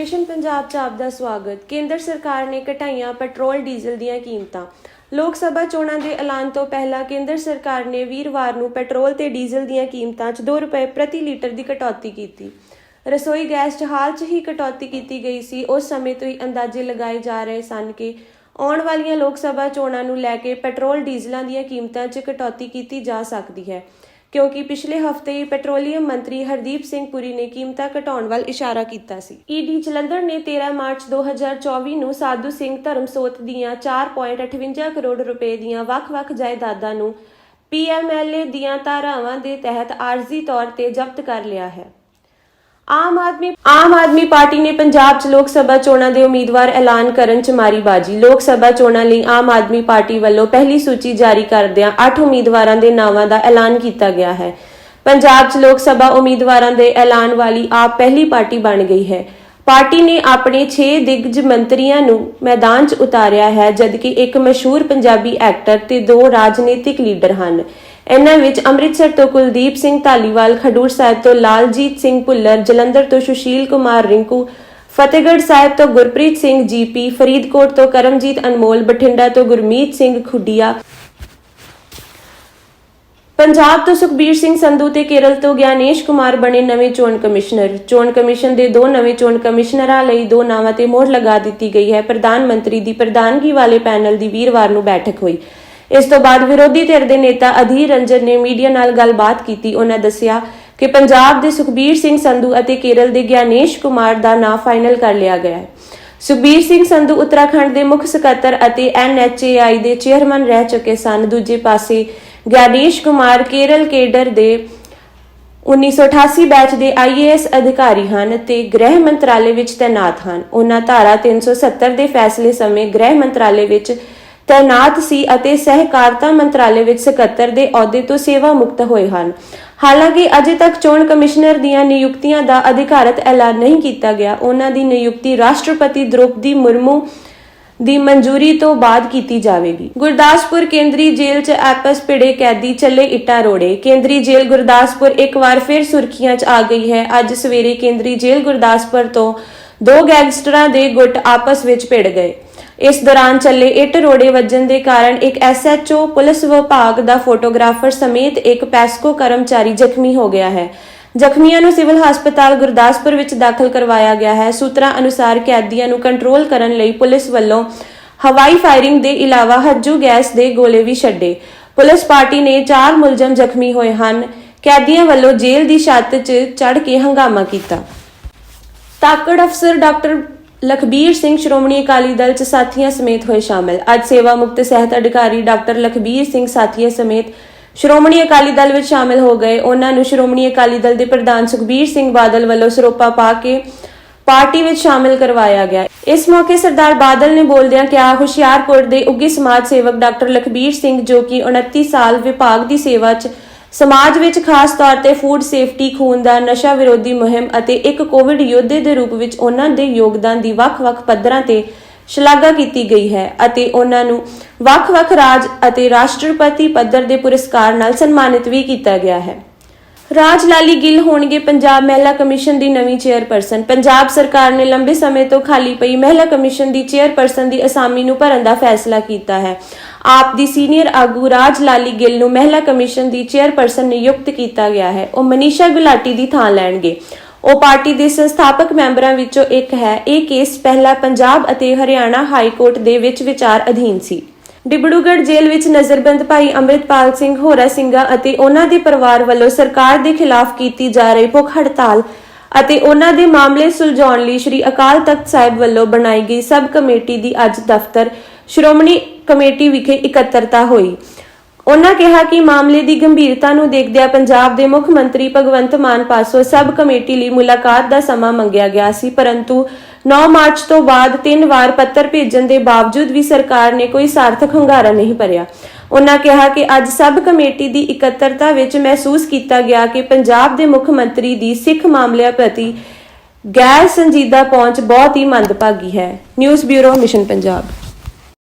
Mission Punjab 'ਚ ਆਪ ਦਾ ਸਵਾਗਤ। ਕੇਂਦਰ ਸਰਕਾਰ ਨੇ ਘਟਾਈਆਂ ਪੈਟਰੋਲ, ਡੀਜ਼ਲ ਦੀਆਂ ਕੀਮਤਾਂ। ਲੋਕ ਸਭਾ ਚੋਣਾਂ ਦੇ ਐਲਾਨ ਤੋਂ ਪਹਿਲਾਂ ਕੇਂਦਰ ਸਰਕਾਰ ਨੇ ਵੀਰਵਾਰ ਨੂੰ ਪੈਟਰੋਲ ਤੇ ਡੀਜ਼ਲ ਦੀਆਂ ਕੀਮਤਾਂ 'ਚ 2 ਰੁਪਏ ਪ੍ਰਤੀ ਲੀਟਰ ਦੀ ਕਟੌਤੀ ਕੀਤੀ। ਰਸੋਈ ਗੈਸ 'ਚ ਹਾਲ 'ਚ ਹੀ ਕਟੌਤੀ ਕੀਤੀ ਗਈ ਸੀ। ਉਸ ਸਮੇਂ ਤੋਂ ਹੀ ਅੰਦਾਜ਼ੇ ਲਗਾਏ ਜਾ ਰਹੇ ਸਨ ਕਿ ਆਉਣ ਵਾਲੀਆਂ ਲੋਕ ਸਭਾ ਚੋਣਾਂ ਨੂੰ ਲੈ ਕੇ ਪੈਟਰੋਲ, ਡੀਜ਼ਲਾਂ ਦੀਆਂ ਕੀਮਤਾਂ 'ਚ ਕਟੌਤੀ ਕੀਤੀ ਜਾ ਸਕਦੀ ਹੈ। ਕਿਉਂਕਿ ਪਿਛਲੇ ਹਫ਼ਤੇ ਹੀ ਪੈਟਰੋਲੀਅਮ ਮੰਤਰੀ ਹਰਦੀਪ ਸਿੰਘ ਪੁਰੀ ਨੇ ਕੀਮਤਾਂ ਘਟਾਉਣ ਵੱਲ ਇਸ਼ਾਰਾ ਕੀਤਾ ਸੀ। ਈਡੀ ਜਲੰਧਰ ਨੇ 13 ਮਾਰਚ 2024 ਨੂੰ ਸਾਧੂ ਸਿੰਘ ਧਰਮਸੋਤ ਦੀਆਂ 4.58 ਕਰੋੜ ਰੁਪਏ ਦੀਆਂ ਵੱਖ-ਵੱਖ ਜਾਇਦਾਦਾਂ ਨੂੰ ਪੀਐਮਐਲਏ ਦੀਆਂ ਧਾਰਾਵਾਂ ਦੇ ਤਹਿਤ ਆਰਜ਼ੀ ਤੌਰ ਤੇ ਜ਼ਬਤ ਕਰ ਲਿਆ ਹੈ। ਆਮ ਆਦਮੀ ਆਮ ਆਦਮੀ ਪਾਰਟੀ ਨੇ ਪੰਜਾਬ 'ਚ ਲੋਕ ਸਭਾ ਚੋਣਾਂ ਦੇ ਉਮੀਦਵਾਰ ਐਲਾਨ ਕਰਨ 'ਚ ਮਾਰੀ ਬਾਜੀ। ਲੋਕ ਸਭਾ ਚੋਣਾਂ ਲਈ ਆਮ ਆਦਮੀ ਪਾਰਟੀ ਵੱਲੋਂ ਪਹਿਲੀ ਸੂਚੀ ਜਾਰੀ ਕਰਦਿਆਂ 8 ਉਮੀਦਵਾਰਾਂ ਦੇ ਨਾਵਾਂ ਦਾ ਐਲਾਨ ਕੀਤਾ ਗਿਆ ਹੈ। ਪੰਜਾਬ 'ਚ ਲੋਕ ਸਭਾ ਉਮੀਦਵਾਰਾਂ ਦੇ ਐਲਾਨ ਵਾਲੀ ਆਪ ਪਹਿਲੀ ਪਾਰਟੀ ਬਣ ਗਈ ਹੈ। ਪਾਰਟੀ ਨੇ ਆਪਣੇ 6 ਦਿੱਗਜ ਮੰਤਰੀਆਂ ਨੂੰ ਮੈਦਾਨ 'ਚ ਉਤਾਰਿਆ ਹੈ, ਜਦਕਿ ਇੱਕ ਮਸ਼ਹੂਰ ਪੰਜਾਬੀ ਐਕਟਰ ਤੇ ਦੋ ਰਾਜਨੀਤਿਕ ਲੀਡਰ ਹਨ। ਇਨ੍ਹਾਂ ਵਿੱਚ ਅੰਮ੍ਰਿਤਸਰ ਤੋਂ ਕੁਲਦੀਪ ਸਿੰਘ ਧਾਲੀਵਾਲ, ਖਡੂਰ ਸਾਹਿਬ ਤੋਂ ਲਾਲਜੀਤ ਸਿੰਘ ਭੁੱਲਰ, ਜਲੰਧਰ ਤੋਂ ਸੁਸ਼ੀਲ ਕੁਮਾਰ ਰਿੰਕੂ, ਫਤਿਹਗੜ੍ਹ ਸਾਹਿਬ ਤੋਂ ਗੁਰਪ੍ਰੀਤ ਸਿੰਘ ਜੀਪੀ, ਫਰੀਦਕੋਟ ਤੋਂ ਕਰਮਜੀਤ ਅਨਮੋਲ, ਬਠਿੰਡਾ ਤੋਂ ਗੁਰਮੀਤ ਸਿੰਘ ਖੁੱਡੀਆ। ਪੰਜਾਬ ਤੋਂ ਸੁਖਬੀਰ ਸਿੰਘ ਸੰਧੂ ਤੇ ਕੇਰਲ ਤੋਂ ਗਿਆਨੇਸ਼ ਕੁਮਾਰ ਬਣੇ ਨਵੇਂ ਚੋਣ ਕਮਿਸ਼ਨਰ। ਚੋਣ ਕਮਿਸ਼ਨ ਦੇ ਦੋ ਨਵੇਂ ਚੋਣ ਕਮਿਸ਼ਨਰਾਂ ਲਈ ਦੋ ਨਾਵਾਂ ਤੇ ਮੋਹਰ ਲਗਾ ਦਿੱਤੀ ਗਈ ਹੈ। ਪ੍ਰਧਾਨ ਮੰਤਰੀ ਦੀ ਪ੍ਰਧਾਨਗੀ ਵਾਲੇ ਪੈਨਲ ਦੀ ਵੀਰਵਾਰ ਨੂੰ ਬੈਠਕ ਹੋਈ। ਇਸ ਤੋਂ ਬਾਅਦ ਵਿਰੋਧੀ ਧਿਰ ਦੇ ਨੇਤਾ ਅਧੀਰ ਰੰਜਨ ਨੇ ਮੀਡੀਆ ਨਾਲ ਗੱਲਬਾਤ ਕੀਤੀ। ਉਹਨਾਂ ਦੱਸਿਆ ਕਿ ਪੰਜਾਬ ਦੇ ਸੁਖਬੀਰ ਸਿੰਘ ਸੰਧੂ ਅਤੇ ਕੇਰਲ ਦੇ ਗਿਆਨੇਸ਼ ਕੁਮਾਰ ਦਾ ਨਾਂ ਫਾਈਨਲ ਕਰ ਲਿਆ ਗਿਆ ਹੈ। ਸੁਖਬੀਰ ਸਿੰਘ ਸੰਧੂ ਉੱਤਰਾਖੰਡ ਦੇ ਮੁੱਖ ਸਕੱਤਰ ਅਤੇ ਐਨਐਚਏਆਈ ਦੇ ਚੇਅਰਮੈਨ ਰਹਿ ਚੁੱਕੇ ਸਨ। ਦੂਜੇ ਪਾਸੇ ਗਿਆਨੇਸ਼ ਕੁਮਾਰ ਕੇਰਲ ਕੇਡਰ ਦੇ 1988 ਬੈਚ ਦੇ ਆਈਏਐਸ ਅਧਿਕਾਰੀ ਹਨ ਤੇ ਗ੍ਰਹਿ ਮੰਤਰਾਲੇ ਵਿੱਚ ਤਾਇਨਾਤ ਹਨ। ਉਹਨਾਂ ਧਾਰਾ 370 ਦੇ ਫੈਸਲੇ ਸਮੇਂ ਗ੍ਰਹਿ ਮੰਤਰਾਲੇ ਵਿੱਚ ਤਾਇਨਾਤ ਸੀ ਅਤੇ ਸਹਿਕਾਰਤਾ ਮੰਤਰਾਲੇ ਵਿੱਚ ਸਕੱਤਰ ਦੇ ਅਹੁਦੇ ਤੋਂ ਸੇਵਾ ਮੁਕਤ ਹੋਏ ਹਨ। ਹਾਲਾਂਕਿ ਅਜੇ ਤੱਕ ਚੋਣ ਕਮਿਸ਼ਨਰ ਦੀਆਂ ਨਿਯੁਕਤੀਆਂ ਦਾ ਅਧਿਕਾਰਤ ਐਲਾਨ ਨਹੀਂ ਕੀਤਾ ਗਿਆ। ਉਹਨਾਂ ਦੀ ਨਿਯੁਕਤੀ ਰਾਸ਼ਟਰਪਤੀ ਦ੍ਰੋਪਦੀ ਮੁਰਮੂ ਦੀ ਮਨਜ਼ੂਰੀ ਤੋਂ ਬਾਅਦ ਕੀਤੀ ਜਾਵੇਗੀ। ਗੁਰਦਾਸਪੁਰ ਕੇਂਦਰੀ ਜੇਲ੍ਹ 'ਚ ਆਪਸ ਭਿੜੇ ਕੈਦੀ ਚੱਲੇ ਇੱਟਾਂ ਰੋੜੇ। ਕੇਂਦਰੀ ਜੇਲ੍ਹ ਗੁਰਦਾਸਪੁਰ ਇੱਕ ਵਾਰ ਫਿਰ ਸੁਰਖੀਆਂ 'ਚ ਆ ਗਈ ਹੈ। ਅੱਜ ਸਵੇਰੇ ਕੇਂਦਰੀ ਜੇਲ੍ਹ ਗੁਰਦਾਸਪੁਰ ਤੋਂ ਦੋ ਗੈਂਗਸਟਰਾਂ ਦੇ ਗੁੱਟ ਆਪਸ ਵਿੱਚ ਭਿੜ ਗਏ। ਇਸ ਦੌਰਾਨ ਚੱਲੇ ਇੱਟ ਰੋੜੇ ਵੱਜਣ ਦੇ ਕਾਰਨ ਇੱਕ ਐਸਐਚਓ, ਪੁਲਿਸ ਵਿਭਾਗ ਦਾ ਫੋਟੋਗ੍ਰਾਫਰ ਸਮੇਤ ਇੱਕ ਪੈਸਕੋ ਕਰਮਚਾਰੀ ਜ਼ਖਮੀ ਹੋ ਗਿਆ ਹੈ। ਜ਼ਖਮੀਆਂ ਨੂੰ ਸਿਵਲ ਹਸਪਤਾਲ ਗੁਰਦਾਸਪੁਰ ਵਿੱਚ ਦਾਖਲ ਕਰਵਾਇਆ ਗਿਆ ਹੈ। ਸੂਤਰਾਂ ਅਨੁਸਾਰ ਕੈਦੀਆਂ ਨੂੰ ਕੰਟਰੋਲ ਕਰਨ ਲਈ ਪੁਲਿਸ ਵੱਲੋਂ ਹਵਾਈ ਫਾਇਰਿੰਗ ਦੇ ਇਲਾਵਾ ਹੱਜੂ ਗੈਸ ਦੇ ਗੋਲੇ ਵੀ ਛੱਡੇ। ਪੁਲਿਸ ਪਾਰਟੀ ਨੇ ਚਾਰ ਮੁਲਜ਼ਮ ਜ਼ਖਮੀ ਹੋਏ ਹਨ। ਕੈਦੀਆਂ ਵੱਲੋਂ ਜੇਲ੍ਹ ਦੀ ਛੱਤ 'ਚ ਚੜ੍ਹ ਕੇ ਹੰਗਾਮਾ ਕੀਤਾ। ਤਾਕੜ ਅਫਸਰ ਡਾਕਟਰ ਲਖਬੀਰ ਸਿੰਘ ਸ਼੍ਰੋਮਣੀ ਅਕਾਲੀ ਦਲ ਚ ਸਾਥੀਆਂ ਸਮੇਤ ਹੋਏ ਸ਼ਾਮਲ। ਅੱਜ ਸੇਵਾ ਮੁਕਤ ਸਿਹਤ ਅਧਿਕਾਰੀ ਡਾਕਟਰ ਲਖਬੀਰ ਸਿੰਘ ਸਾਥੀਆਂ ਸਮੇਤ ਸ਼੍ਰੋਮਣੀ ਅਕਾਲੀ ਦਲ ਵਿੱਚ ਸ਼ਾਮਲ ਹੋ ਗਏ। ਉਹਨਾਂ ਨੂੰ ਸ਼੍ਰੋਮਣੀ ਅਕਾਲੀ ਦਲ ਦੇ ਪ੍ਰਧਾਨ ਸੁਖਬੀਰ ਸਿੰਘ ਬਾਦਲ ਵੱਲੋਂ ਸਰੋਪਾ ਪਾ ਕੇ ਪਾਰਟੀ ਵਿੱਚ ਸ਼ਾਮਿਲ ਕਰਵਾਇਆ ਗਿਆ। ਇਸ ਮੌਕੇ ਸਰਦਾਰ ਬਾਦਲ ਨੇ ਬੋਲਦਿਆਂ ਕਿਹਾ, ਹੁਸ਼ਿਆਰਪੁਰ ਦੇ ਉੱਗੇ ਸਮਾਜ ਸੇਵਕ ਡਾਕਟਰ ਲਖਬੀਰ ਸਿੰਘ, ਜੋ ਕਿ 29 ਸਾਲ ਵਿਭਾਗ ਦੀ ਸੇਵਾ 'ਚ ਸਮਾਜ ਵਿੱਚ ਖਾਸ ਤੌਰ ਤੇ ਫੂਡ ਸੇਫਟੀ ਖੂਨ ਦਾ ਨਸ਼ਾ ਵਿਰੋਧੀ ਮੁਹਿੰਮ ਅਤੇ ਇੱਕ ਕੋਵਿਡ ਯੋਧੇ ਦੇ ਰੂਪ ਵਿੱਚ ਉਹਨਾਂ ਦੇ ਯੋਗਦਾਨ ਦੀ ਵੱਖ-ਵੱਖ ਪੱਧਰਾਂ ਤੇ ਸ਼ਲਾਘਾ ਕੀਤੀ ਗਈ ਹੈ ਅਤੇ ਉਹਨਾਂ ਨੂੰ ਵੱਖ-ਵੱਖ ਰਾਜ ਅਤੇ ਰਾਸ਼ਟਰਪਤੀ ਪੱਧਰ ਦੇ ਪੁਰਸਕਾਰ ਨਾਲ ਸਨਮਾਨਿਤ ਵੀ ਕੀਤਾ ਗਿਆ ਹੈ। ਰਾਜ ਲਾਲੀ ਗਿੱਲ ਹੋਣਗੇ ਪੰਜਾਬ ਮਹਿਲਾ ਕਮਿਸ਼ਨ ਦੀ ਨਵੀਂ ਚੇਅਰਪਰਸਨ। ਪੰਜਾਬ ਸਰਕਾਰ ਨੇ ਲੰਬੇ ਸਮੇਂ ਤੋਂ ਖਾਲੀ ਪਈ ਮਹਿਲਾ ਕਮਿਸ਼ਨ ਦੀ ਚੇਅਰਪਰਸਨ ਦੀ ਅਸਾਮੀ ਨੂੰ ਭਰਨ ਦਾ ਫੈਸਲਾ ਕੀਤਾ ਹੈ। ਆਪ ਦੀ ਸੀਨੀਅਰ ਆਗੂ ਰਾਜ ਲਾਲੀ ਗਿੱਲ ਨੂੰ ਮਹਿਲਾ ਕਮਿਸ਼ਨ ਦੀ ਚੇਅਰਪਰਸਨ ਨਿਯੁਕਤ ਕੀਤਾ ਗਿਆ ਹੈ। ਉਹ ਮਨੀਸ਼ਾ ਗੁਲਾਟੀ ਦੀ ਥਾਂ ਲੈਣਗੇ। ਉਹ ਪਾਰਟੀ ਦੇ ਸੰਸਥਾਪਕ ਮੈਂਬਰਾਂ ਵਿੱਚੋਂ ਇੱਕ ਹੈ। ਇਹ ਕੇਸ ਪਹਿਲਾਂ ਪੰਜਾਬ ਅਤੇ ਹਰਿਆਣਾ ਹਾਈ ਕੋਰਟ ਦੇ ਵਿੱਚ ਵਿਚਾਰ ਅਧੀਨ ਸੀ। ਡਿਬੜੂਗੜ੍ਹ ਜੇਲ੍ਹ ਵਿੱਚ ਨਜ਼ਰਬੰਦ ਭਾਈ ਅੰਮ੍ਰਿਤਪਾਲ ਸਿੰਘ ਹੋਰਾ ਸਿੰਘਾ ਅਤੇ ਉਹਨਾਂ ਦੇ ਪਰਿਵਾਰ ਵੱਲੋਂ ਸਰਕਾਰ ਦੇ ਖਿਲਾਫ ਕੀਤੀ ਜਾ ਰਹੀ ਭੁੱਖ ਹੜਤਾਲ ਅਤੇ ਉਹਨਾਂ ਦੇ ਮਾਮਲੇ ਸੁਲਝਾਉਣ ਲਈ ਸ੍ਰੀ ਅਕਾਲ ਤਖਤ ਸਾਹਿਬ ਵੱਲੋਂ ਬਣਾਈ ਗਈ ਸਬ ਕਮੇਟੀ ਦੀ ਅੱਜ ਦਫ਼ਤਰ ਸ਼੍ਰੋਮਣੀ ਕਮੇਟੀ ਵਿਖੇ ਇਕੱਤਰਤਾ ਹੋਈ। ਉਹਨਾਂ ਕਿਹਾ ਕਿ ਮਾਮਲੇ ਦੀ ਗੰਭੀਰਤਾ ਨੂੰ ਦੇਖਦਿਆਂ ਪੰਜਾਬ ਦੇ ਮੁੱਖ ਮੰਤਰੀ ਭਗਵੰਤ ਮਾਨ ਪਾਸੋਂ ਸਬ ਕਮੇਟੀ ਲਈ ਮੁਲਾਕਾਤ ਦਾ ਸਮਾਂ ਮੰਗਿਆ ਗਿਆ ਸੀ, ਪਰੰਤੂ 9 ਮਾਰਚ ਤੋਂ ਬਾਅਦ ਤਿੰਨ ਵਾਰ ਪੱਤਰ ਭੇਜਣ ਦੇ ਬਾਵਜੂਦ ਵੀ ਸਰਕਾਰ ਨੇ ਕੋਈ ਸਾਰਥਕ ਹੁੰਗਾਰਾ ਨਹੀਂ ਭਰਿਆ। ਉਹਨਾਂ ਕਿਹਾ ਕਿ ਅੱਜ ਸਬ ਕਮੇਟੀ ਦੀ ਇਕੱਤਰਤਾ ਵਿੱਚ ਮਹਿਸੂਸ ਕੀਤਾ ਗਿਆ ਕਿ ਪੰਜਾਬ ਦੇ ਮੁੱਖ ਮੰਤਰੀ ਦੀ ਸਿੱਖ ਮਾਮਲਿਆਂ ਪ੍ਰਤੀ ਗੈਰ ਸੰਜੀਦਾ ਪਹੁੰਚ ਬਹੁਤ ਹੀ ਮੰਦਭਾਗੀ ਹੈ। News bureau, mission Punjab.